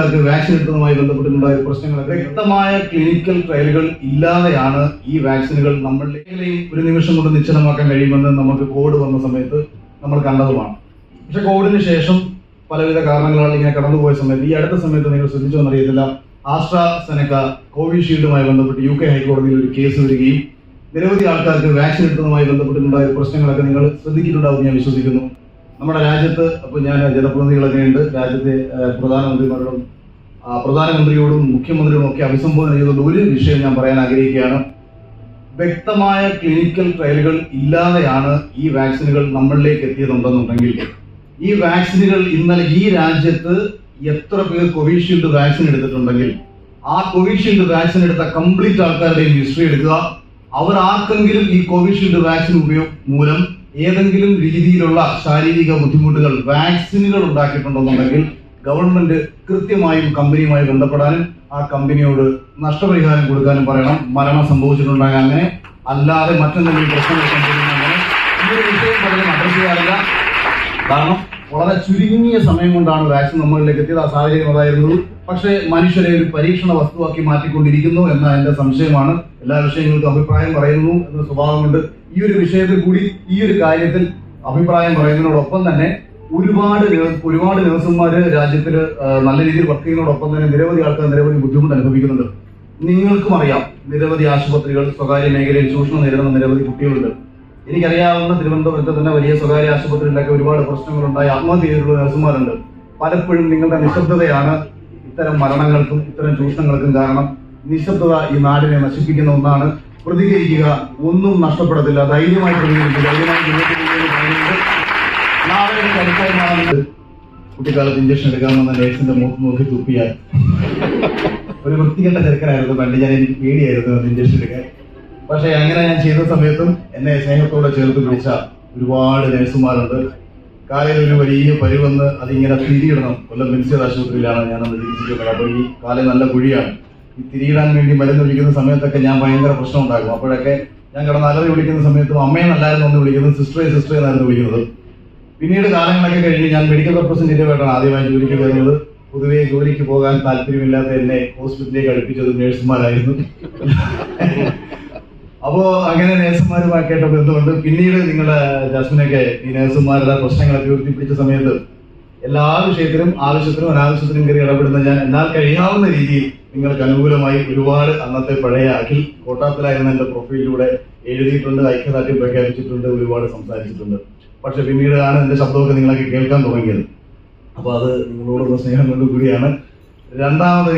ആൾക്കാർക്ക് വാക്സിൻ എടുത്തതുമായി ബന്ധപ്പെട്ടുണ്ടായ പ്രശ്നങ്ങളൊക്കെ വ്യക്തമായ ക്ലിനിക്കൽ ട്രയലുകൾ ഇല്ലാതെയാണ് ഈ വാക്സിനുകൾ നമ്മളിലേക്ക് ഒരു നിമിഷം കൊണ്ട് നിശ്ചലമാക്കാൻ കഴിയുമെന്ന് നമുക്ക് കോവിഡ് വന്ന സമയത്ത് നമ്മൾ കണ്ടതുമാണ് പക്ഷെ കോവിഡിന് ശേഷം പലവിധ കാരണങ്ങളാൽ ഇങ്ങനെ കടന്നുപോയ സമയത്ത് ഈ അടുത്ത സമയത്ത് നിങ്ങൾ ശ്രദ്ധിച്ചോ എന്നറിയത്തില്ല. ആസ്ട്ര സെനക്ക കോവിഷീൽഡുമായി ബന്ധപ്പെട്ട് യു കെ ഹൈക്കോടതിയിൽ ഒരു കേസ് വരികയും നിരവധി ആൾക്കാർക്ക് വാക്സിൻ എടുത്തതുമായി ബന്ധപ്പെട്ടുണ്ടായ പ്രശ്നങ്ങളൊക്കെ നിങ്ങൾ ശ്രദ്ധിച്ചിട്ടുണ്ടാവും ഞാൻ വിശ്വസിക്കുന്നു. നമ്മുടെ രാജ്യത്ത് അപ്പോൾ ഞാൻ ജനപ്രതിനിധികളൊക്കെ ഉണ്ട് രാജ്യത്തെ പ്രധാനമന്ത്രിമാരോടും പ്രധാനമന്ത്രിയോടും മുഖ്യമന്ത്രിയോടും ഒക്കെ അഭിസംബോധന ചെയ്തുകൊണ്ട് ഒരു വിഷയം ഞാൻ പറയാൻ ആഗ്രഹിക്കുകയാണ്. വ്യക്തമായ ക്ലിനിക്കൽ ട്രയലുകൾ ഇല്ലാതെയാണ് ഈ വാക്സിനുകൾ നമ്മളിലേക്ക് എത്തിയതുണ്ടെന്നുണ്ടെങ്കിൽ ഈ വാക്സിനുകൾ ഇന്നലെ ഈ രാജ്യത്ത് എത്ര പേർ കോവിഷീൽഡ് വാക്സിൻ എടുത്തിട്ടുണ്ടെങ്കിൽ ആ കോവിഷീൽഡ് വാക്സിൻ എടുത്ത കംപ്ലീറ്റ് ആൾക്കാരുടെയും ഹിസ്റ്ററി എടുക്കുക. അവർ ആർക്കെങ്കിലും ഈ കോവിഷീൽഡ് വാക്സിൻ ഉപയോഗ മൂലം ഏതെങ്കിലും രീതിയിലുള്ള ശാരീരിക ബുദ്ധിമുട്ടുകൾ വാക്സിനുകൾ ഉണ്ടാക്കിയിട്ടുണ്ടെന്നുണ്ടെങ്കിൽ ഗവൺമെന്റ് കൃത്യമായും കമ്പനിയുമായി ബന്ധപ്പെടാനും ആ കമ്പനിയോട് നഷ്ടപരിഹാരം കൊടുക്കാനും പറയണം. മരണം സംഭവിച്ചിട്ടുണ്ടായാൽ അങ്ങനെ. അല്ലാതെ മറ്റെന്തെങ്കിലും പ്രശ്നങ്ങൾ സംഭവിക്കുന്നുണ്ടെങ്കിൽ ഈ ഒരു വിഷയം പലരും അഡ്രസ് ചെയ്യാറില്ല കാരണം വളരെ ചുരുങ്ങിയ സമയം കൊണ്ടാണ് വാക്സിൻ നമ്മളിലേക്ക് എത്തിയത്. ആ സാഹചര്യം അതായിരുന്നു. പക്ഷേ മനുഷ്യരെ ഒരു പരീക്ഷണ വസ്തുവാക്കി മാറ്റിക്കൊണ്ടിരിക്കുന്നു എന്ന എന്റെ സംശയമാണ്. എല്ലാ വിഷയങ്ങൾക്കും അഭിപ്രായം പറയുന്നു എന്ന സ്വഭാവമുണ്ട്. ഈ ഒരു വിഷയത്തിൽ കൂടി ഈ ഒരു കാര്യത്തിൽ അഭിപ്രായം പറയുന്നതിനോടൊപ്പം തന്നെ ഒരുപാട് ഒരുപാട് നഴ്സുമാര് രാജ്യത്തിൽ നല്ല രീതിയിൽ വർക്ക് ചെയ്യുന്നതോടൊപ്പം തന്നെ നിരവധി ആൾക്കാർ നിരവധി ബുദ്ധിമുട്ട് അനുഭവിക്കുന്നുണ്ട്. നിങ്ങൾക്കും അറിയാം നിരവധി ആശുപത്രികൾ സ്വകാര്യ മേഖലയിൽ ചൂഷണം നേരിടുന്ന നിരവധി കുട്ടികളുണ്ട്. എനിക്കറിയാവുന്ന തിരുവനന്തപുരത്ത് തന്നെ വലിയ സ്വകാര്യ ആശുപത്രികളിലൊക്കെ ഒരുപാട് പ്രശ്നങ്ങളുണ്ടായി. ആത്മഹത്യ ചെയ്തിട്ടുള്ള നഴ്സുമാരുണ്ട്. പലപ്പോഴും നിങ്ങളുടെ നിശബ്ദതയാണ് ഇത്തരം മരണങ്ങൾക്കും ഇത്തരം ചൂഷണങ്ങൾക്കും കാരണം. നിശബ്ദത ഈ നാടിനെ നശിപ്പിക്കുന്ന ഒന്നാണ്. പ്രതികരിക്കുക ഒന്നും നഷ്ടപ്പെടത്തില്ല. ധൈര്യമായി പ്രതികരിക്കുക. ധൈര്യമായി കുട്ടിക്കാലത്ത് ഇഞ്ചക്ഷൻ എടുക്കാമെന്ന നേഴ്സിന്റെ മുഖത്ത് നോക്കി തുപ്പിയാൽ. ഒരു വൃത്തികെട്ട ചെറുക്കനായിരുന്നു പണ്ട്. ഞാൻ എനിക്ക് പേടിയായിരുന്നു ഇഞ്ചക്ഷൻ എടുക്കാൻ. പക്ഷെ അങ്ങനെ ഞാൻ ചെയ്ത സമയത്തും എന്നെ സ്നേഹത്തോടെ ചേർത്ത് പിടിച്ച ഒരുപാട് നഴ്സുമാരുണ്ട്. കാലിൽ ഒരു വലിയ പരുവന്ന് അതിങ്ങനെ തിരിയിടണം. കൊല്ലം മിനിസ്റ്റർ ആശുപത്രിയിലാണ് ഞാൻ അന്ന് ചികിത്സിക്കുന്നത് അപ്പോൾ ഈ കാലിൽ നല്ല കുഴിയാണ്. ഈ തിരിയിടാൻ വേണ്ടി മരുന്ന് വിളിക്കുന്ന സമയത്തൊക്കെ ഞാൻ ഭയങ്കര പ്രശ്നം ഉണ്ടാക്കും അപ്പോഴൊക്കെ ഞാൻ കിടന്ന് അലറി വിളിക്കുന്ന സമയത്തും അമ്മയെന്നല്ലായിരുന്നു ഒന്ന് വിളിക്കുന്നത് സിസ്റ്ററെ സിസ്റ്ററെ എന്നായിരുന്നു വിളിക്കുന്നത്. പിന്നീട് കാലങ്ങളൊക്കെ കഴിഞ്ഞ് ഞാൻ മെഡിക്കൽ റെപ്രസെന്റേറ്റീവ് ആയിട്ടാണ് ആദ്യമായി ജോലിക്ക് കയറുന്നത് പൊതുവെ ജോലിക്ക് പോകാൻ താല്പര്യമില്ലാത്ത എന്നെ ഹോസ്പിറ്റലിലേക്ക് അടുപ്പിച്ചത് നഴ്സുമാരായിരുന്നു അപ്പോ അങ്ങനെ നേഴ്സുമാരുമായിട്ടൊക്കെ ബന്ധമുണ്ട്. പിന്നീട് നിങ്ങളുടെ ജാസ്മിനൊക്കെ ഈ നേഴ്സുമാരുടെ പ്രശ്നങ്ങളൊക്കെ ഉയർത്തിപ്പിടിച്ച സമയത്ത് എല്ലാ വിഷയത്തിലും ആവശ്യത്തിനും അനാവശ്യത്തിനും കയറി ഇടപെടുന്ന ഞാൻ എന്നാൽ കഴിയാവുന്ന രീതിയിൽ നിങ്ങൾക്ക് അനുകൂലമായി ഒരുപാട് അന്നത്തെ പഴയ അഖിൽ കോട്ടാത്തിലായിരുന്ന എന്റെ പ്രൊഫൈലിലൂടെ എഴുതിയിട്ടുണ്ട് ഐക്യദാർഢ്യം പ്രഖ്യാപിച്ചിട്ടുണ്ട് ഒരുപാട് സംസാരിച്ചിട്ടുണ്ട്. പക്ഷെ പിന്നീടാണ് എന്റെ ശബ്ദമൊക്കെ നിങ്ങളൊക്കെ കേൾക്കാൻ തുടങ്ങിയത്. അപ്പൊ അത് നിങ്ങളോടുള്ള സ്നേഹം കൊണ്ടുകൂടിയാണ്. രണ്ടാമത്